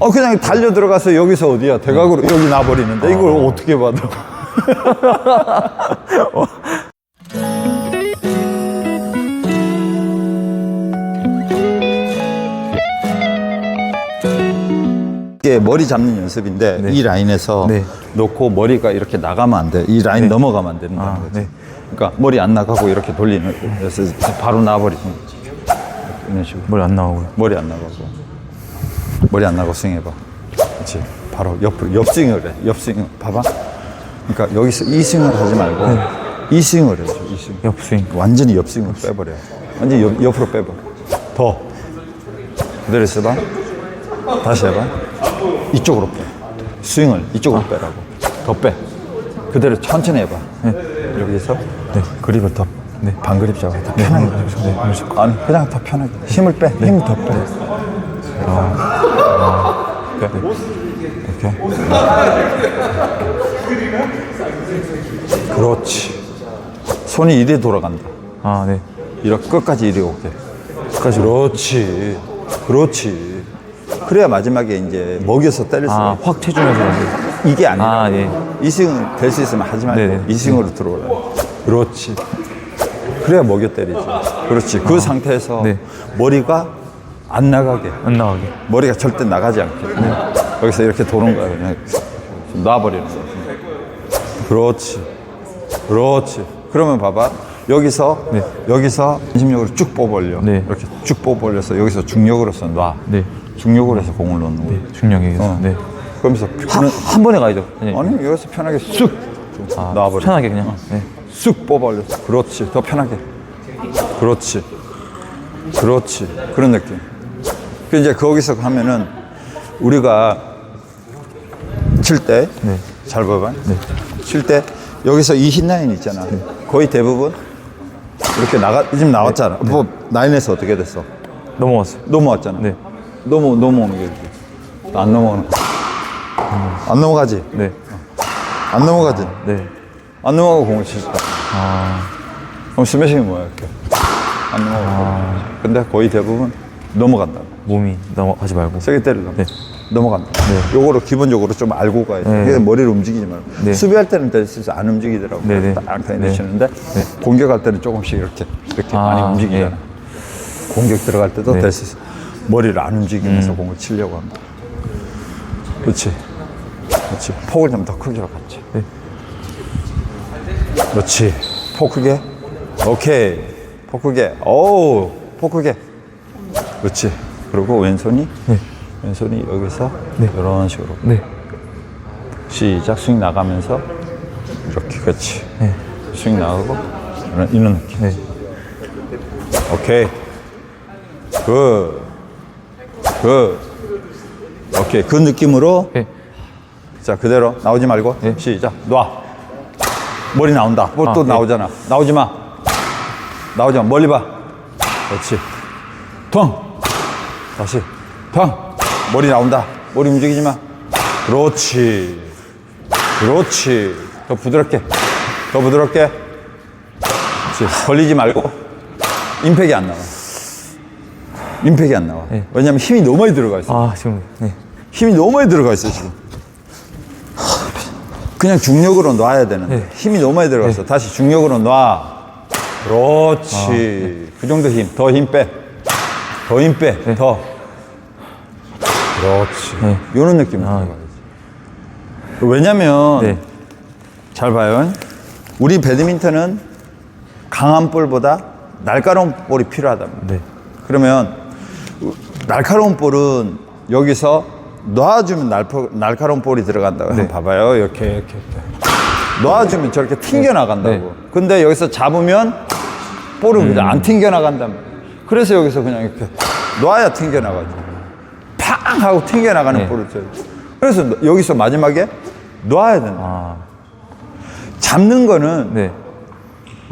어 그냥 달려 들어가서 여기서 어디야 대각으로 여기 놔버리는데 이걸 어떻게 받아? 이게 머리 잡는 연습인데 이 라인에서 네. 놓고 머리가 이렇게 나가면 안 돼. 이 라인 넘어가면 안 된다는 아, 거지. 네. 그러니까 머리 안 나가고 이렇게 돌리는. 그래서 바로 놔버리는 거지. 이런 식으로. 머리 안 나오고요. 머리 안 나가고 머리 안 나고 스윙해봐. 그렇지 바로 옆으로 옆 스윙을 해. 옆 스윙 봐봐. 그러니까 여기서 이 스윙을 하지 말고 이 스윙을 해줘 이 스윙. 옆 스윙. 완전히 옆 스윙을 빼버려. 완전히 옆, 옆으로 빼버 더. 그대로 있어봐. 다시 해봐. 이쪽으로 빼. 스윙을 이쪽으로 빼라고. 더 빼. 그대로 천천히 해봐. 여기서 네. 그립을 더. 네. 반그립 잡아. 더 편하게 네, 아니 그냥 더 편하게. 힘을 빼. 힘을 더 빼. 이렇게. 그렇지 손이 이리 돌아간다 아, 네. 이렇게 끝까지 이리 오게 끝까지 그렇지 그렇지 그래야 마지막에 이제 먹여서 때릴 수 아, 있어 확. 가지고. 이게 아니라 아, 네. 이 스윙 될수 있으면 하지 말고 네네. 이 스윙으로 들어오라 그렇지 그래야 먹여 때리지 그렇지 그 상태에서 네. 머리가 안 나가게 안 나가게. 머리가 절대 나가지 않게 여기서 이렇게 도는 거야 그냥 좀 놔버리는 거야 그렇지 그렇지 그러면 봐봐 여기서 네. 여기서 중심력으로 쭉 뽑아올려 네. 이렇게 쭉 뽑아올려서 여기서 중력으로서 놔 네. 중력으로 해서 공을 넣는 거야 중력에 의해서. 어. 네. 그러면서 한, 그는- 한 번에 가야죠. 네. 아니 여기서 편하게 쑥 아, 놔버려 편하게 그냥. 네. 쑥 뽑아올렸어 그렇지 더 편하게 그렇지 그렇지 그런 느낌 그 이제 거기서 하면은 우리가 칠 때잘 네. 봐봐 칠때 여기서 이 흰 라인 있잖아. 거의 대부분 이렇게 나가 지금 나왔잖아. 뭐 라인에서 어떻게 됐어? 넘어갔어요. 넘어왔잖아. 네. 넘어 넘어오는 게 이렇게. 안 넘어오는 거. 안 넘어가지? 네. 안 넘어가지? 네. 안 넘어가고 공을 치셨다 아, 그럼 스매싱이 뭐야 이렇게? 안 넘어가고 근데 거의 대부분 넘어간다. 몸이 넘어가지 말고. 세게 때리려면 네. 넘어간다. 요거를 기본적으로 좀 알고 가야 돼. 네. 그래서 머리를 움직이지 말고. 네. 수비할 때는 될수 안 움직이더라고. 네, 네. 딱 네. 내치는데 공격할 때는 조금씩 이렇게 이렇게 아, 많이 움직이잖아. 공격 들어갈 때도 네. 있어. 머리를 안 움직이면서 공을 치려고 합니다. 그렇지. 그렇지. 폭을 좀 더 크기로 갔지. 네. 그렇지. 폭 크게? 오케이. 폭 크게. 오우 폭 크게 그렇지. 그리고 왼손이? 왼손이 여기서 이런 식으로. 네. 시작. 스윙 나가면서 이렇게. 그렇지. 네. 스윙 나가고 이런, 이런 느낌. 네. 오케이. 굿. 굿. 오케이. 그 느낌으로. 네. 자 그대로. 나오지 말고. 시작. 놔. 머리 나온다. 또, 아, 또 네. 나오잖아. 나오지 마. 나오지 마. 멀리 봐. 그렇지. 텅 다시. 텅 머리 나온다. 머리 움직이지 마. 그렇지. 그렇지. 더 부드럽게. 더 부드럽게. 그렇지. 걸리지 말고. 임팩이 안 나와. 임팩이 안 나와. 네. 왜냐면 힘이 너무 많이 들어가 있어. 아, 지금. 네. 힘이 너무 많이 들어가 있어 지금. 그냥 중력으로 놔야 되는데. 네. 힘이 너무 많이 들어갔어. 다시 중력으로 놔. 그렇지. 아, 네. 그 정도 힘. 더 힘빼 더 힘 빼. 더. 그렇지. 네. 이런 느낌으로 들어가야지. 왜냐면 네. 잘 봐요. 우리 배드민턴은 강한 볼보다 날카로운 볼이 필요하다 네. 그러면 날카로운 볼은 여기서 놔주면 날포, 날카로운 볼이 들어간다고 네. 봐봐요. 이렇게 이렇게, 이렇게. 놔주면 저렇게 튕겨 나간다고. 네. 근데 여기서 잡으면 볼은 그냥 안 튕겨 나간다 그래서 여기서 그냥 이렇게 놔야 튕겨 나가죠 팡 하고 튕겨 나가는 네. 볼을 쳐요 그래서 여기서 마지막에 놔야 된다 아, 잡는 거는 네.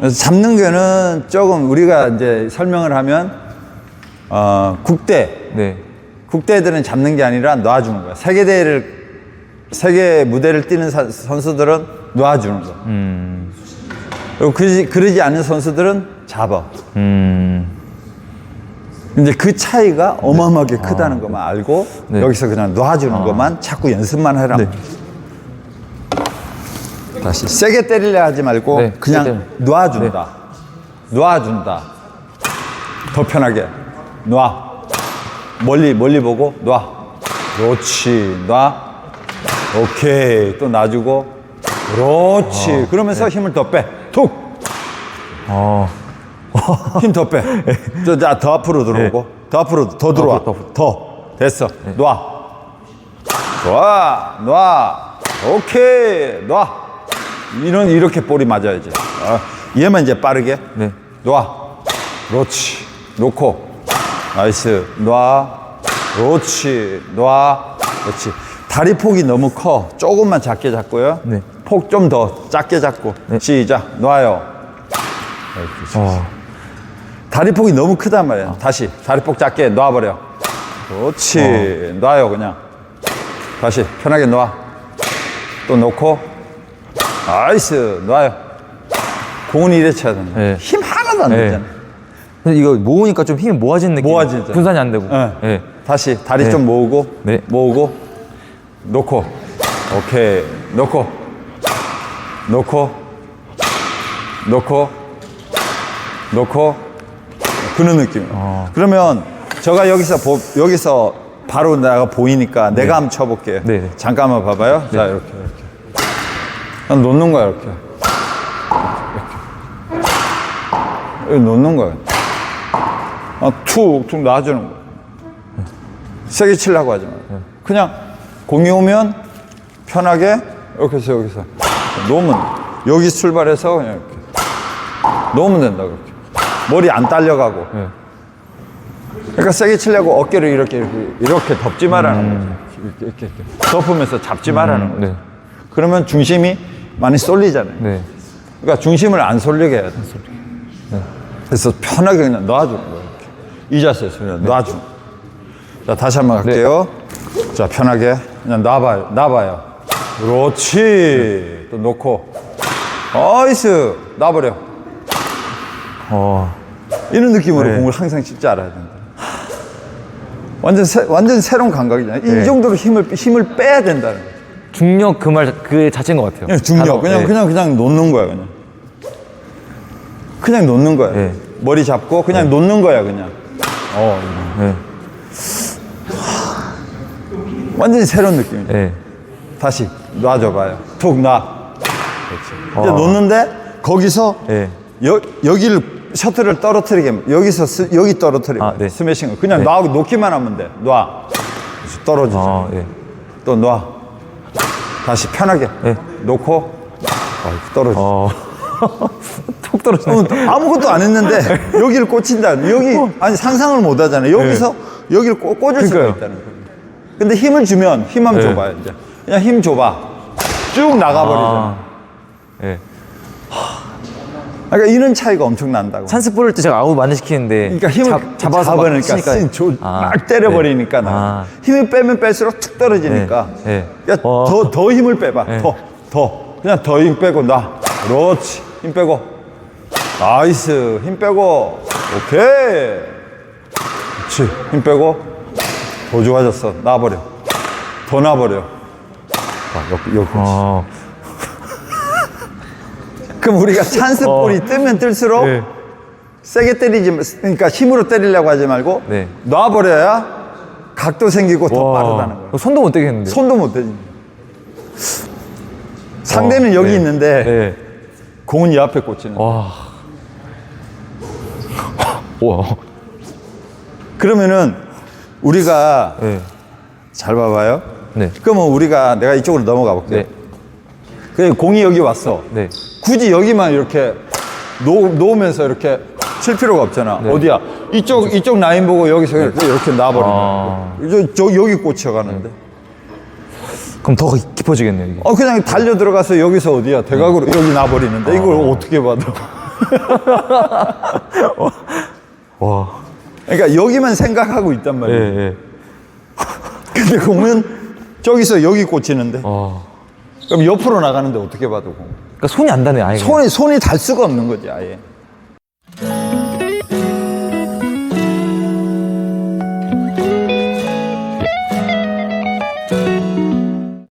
잡는 거는 조금 우리가 이제 설명을 하면 어, 국대 네. 국대들은 잡는 게 아니라 놔주는 거야. 세계 대회를 세계 무대를 뛰는 사- 선수들은 놔주는 거. 음, 그리고 그러지, 그러지 않는 선수들은 잡아. 음, 근데 그 차이가 어마어마하게 크다는 것만 알고 네. 여기서 그냥 놔주는 것만 자꾸 연습만 해라. 네. 다시 세게 때리려 하지 말고 네, 그냥 세게 놔준다. 놔준다. 더 편하게 놔. 멀리 멀리 보고 놔. 그렇지. 놔. 오케이. 또 놔주고. 그렇지. 그러면서 힘을 더 빼. 툭. 어. 힘 더 빼. 저, 자, 더 앞으로 들어오고. 더 앞으로, 더 들어와. 앞으로, 더 더. 됐어. 놔. 좋아. 놔. 오케이. 놔. 이런, 이렇게 볼이 맞아야지. 아, 얘만 이제 빠르게. 네. 놔. 그렇지. 놓고. 나이스. 놔. 그렇지. 놔. 그렇지. 다리 폭이 너무 커. 조금만 작게 잡고요. 네. 폭 좀 더 작게 잡고. 시작. 놔요. 어. 다리 폭이 너무 크단 말이야. 다시 다리 폭 작게 놔버려. 그렇지. 놔요 그냥. 다시 편하게 놔. 또 놓고. 나이스. 놔요. 공은 이래 쳐야 된다. 네. 힘 하나도 안 네. 들잖아. 근데 이거 모으니까 좀 힘이 모아지는 느낌. 모아지죠. 분산이 안 되고. 네. 네. 다시 다리 네. 좀 모으고. 네. 모으고. 놓고. 오케이. 놓고. 놓고. 놓고. 놓고. 그런 느낌. 어. 그러면 제가 여기서 보, 여기서 바로 내가 보이니까 내가 한번 쳐볼게요. 네, 네. 잠깐만 봐봐요. 자 이렇게 이렇게. 난 놓는 거야 이렇게. 이렇게. 이렇게 놓는 거야. 아, 툭툭 놔주는 거야. 세게 치려고 하지 마. 그냥 공이 오면 편하게 이렇게 해서 여기서 놓으면 여기 출발해서 그냥 이렇게 놓으면 된다 그렇게. 머리 안 딸려가고. 네. 그러니까 세게 치려고 어깨를 이렇게 이렇게, 이렇게 덮지 말라는 거죠. 이렇게, 이렇게, 이렇게 덮으면서 잡지 말라는 거죠. 네. 그러면 중심이 많이 쏠리잖아요. 네. 그러니까 중심을 안 쏠리게 해야 돼. 그래서 편하게 그냥 놔주는 거예요. 이렇게. 이 자세에서 그냥 놔주는 거예요. 자, 다시 한번 갈게요. 자, 편하게 그냥 놔봐요. 놔봐요. 그렇지. 또 놓고. 어이스. 놔버려. 어. 이런 느낌으로 네. 공을 항상 칠줄 알아야 된다. 완전 새, 완전 새로운 감각이잖아요. 이 네. 정도로 힘을 힘을 빼야 된다는 거예요. 중력 그 말 그 자체인 것 같아요. 그냥 중력 단어. 그냥 네. 그냥 그냥 놓는 거야 그냥. 그냥 놓는 거야. 네. 머리 잡고 그냥 놓는 거야 그냥. 어, 네. 완전히 새로운 느낌이죠. 네. 다시 놔줘봐요. 툭 놔. 그렇지. 이제 놓는데 거기서 네. 여, 여기를 셔틀을 떨어뜨리게 여기서 스, 여기 떨어뜨리고 아, 네. 스매싱을 그냥 네. 놔 놓기만 하면 돼. 놔. 떨어지죠. 아, 네. 또 놔. 다시 편하게 네. 놓고 아, 떨어져. 어. 톡 떨어지네. 어, 아무것도 안 했는데 여기를 꽂힌다. 여기 아니 상상을 못 하잖아요. 여기서 여기를 꽂, 꽂을 수가 그러니까요. 있다는 거예요. 근데 힘을 주면 힘 한번 네. 줘봐요. 이제 그냥 힘 줘봐. 쭉 나가버리잖아. 아. 네. 그러니까 이런 차이가 엄청 난다고. 찬스 뿌릴 때 제가 아웃 많이 시키는데 그러니까 힘을 잡, 잡아서 막 잡으니까 치니까 쓱 줘- 아, 막 때려버리니까 네. 나 아. 힘을 빼면 뺄수록 툭 떨어지니까 네. 네. 그러니까 어. 더, 더 힘을 빼봐 네. 더, 더 그냥 더 힘 빼고 나 그렇지 힘 빼고 나이스 힘 빼고 오케이 그렇지 힘 빼고 더 좋아졌어 놔버려 더 놔버려 아, 여기, 여기. 어. 그럼 우리가 찬스 볼이 뜨면 뜰수록 네. 세게 때리지 마- 그러니까 힘으로 때리려고 하지 말고 네. 놔버려야 각도 생기고 더 와. 빠르다는 거예요. 손도 못 대겠는데. 손도 못 대지. 상대는 어, 여기 네. 있는데 네. 공은 이 앞에 꽂히는. 거예요. 와. 와. 그러면은 우리가 네. 잘 봐봐요. 네. 그러면 우리가 내가 이쪽으로 넘어가 볼게요. 네. 그 공이 여기 왔어. 네. 굳이 여기만 이렇게 놓, 놓으면서 이렇게 칠 필요가 없잖아. 네. 어디야? 이쪽 이쪽 라인 보고 여기서 이렇게, 이렇게 놔버리는 아. 거야. 저, 저 여기 꽂혀가는데. 그럼 더 깊어지겠네요, 이게. 어 그냥 달려 들어가서 여기서 어디야? 대각으로 여기 놔버리는데 이걸 어떻게 봐도. 와. 그러니까 여기만 생각하고 있단 예, 말이야. 예. 근데 공은 저기서 여기 꽂히는데. 와. 그럼 옆으로 나가는데 어떻게 봐도 공. 그러니까 손이 안 닿네, 아예. 손이 손이 달 수가 없는 거지 아예.